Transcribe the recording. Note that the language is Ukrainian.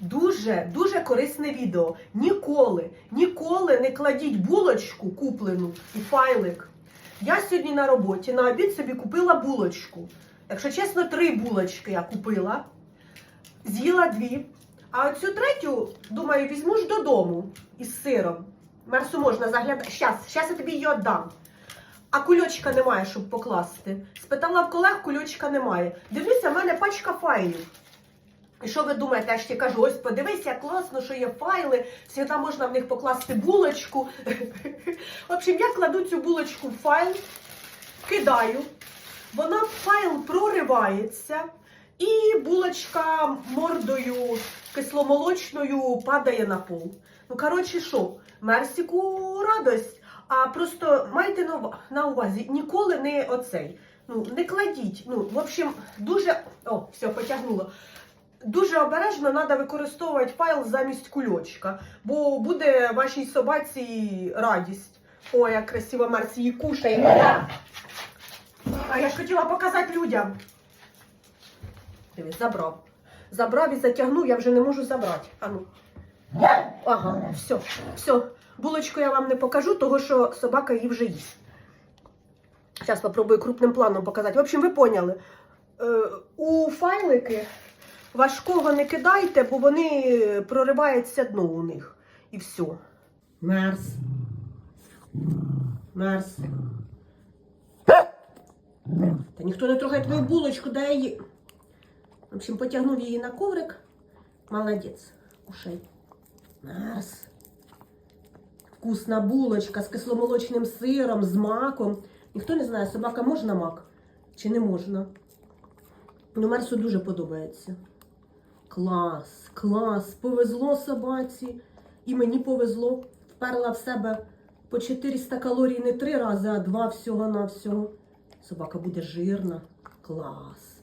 Дуже, дуже корисне відео. Ніколи, ніколи не кладіть булочку куплену у файлик. Я сьогодні на роботі на обід собі купила булочку. Якщо чесно, три булочки я купила, з'їла дві. А оцю третю, думаю, візьму ж додому із сиром. Мерсу можна заглядати. Щас, щас я тобі її віддам. А кульочка немає, щоб покласти. Спитала в колег, кульочка немає. Дивлюся, в мене пачка файлів. І що ви думаєте, я ж ті кажу, ось подивись, як класно, що є файли, завжди можна в них покласти булочку. В общем, я кладу цю булочку в файл, кидаю, вона в файл проривається, і булочка мордою кисломолочною падає на пол. Ну, коротше, що, Мерсіку радость. А просто майте на увазі, ніколи не оцей. Ну, не кладіть. Ну, в общем, дуже. О, все, потягнуло. Дуже обережно треба використовувати файл замість кульочка, бо буде вашій собаці радість. Ой, як красиво Марсі її кушає. А я ж хотіла показати людям. Дивись, забрав. Забрав і затягнув, я вже не можу забрати. Ану. Ага, все, все. Булочку я вам не покажу, того що собака її вже їсть. Зараз спробую крупним планом показати. В общем, ви поняли. Е, у файлики важкого не кидайте, бо вони проривається дно у них. І все. Мерс. Мерс. Та ніхто не трогає твою булочку, дай її. В общем, потягнув її на коврик. Молодець. Кушай. Мерс. Вкусна булочка з кисломолочним сиром, з маком. Ніхто не знає, собака можна мак чи не можна. Ну, Мерсу дуже подобається. Клас, клас. Повезло собаці. І мені повезло. Вперла в себе по 400 калорій не три рази, а два всього-навсього. Собака буде жирна. Клас.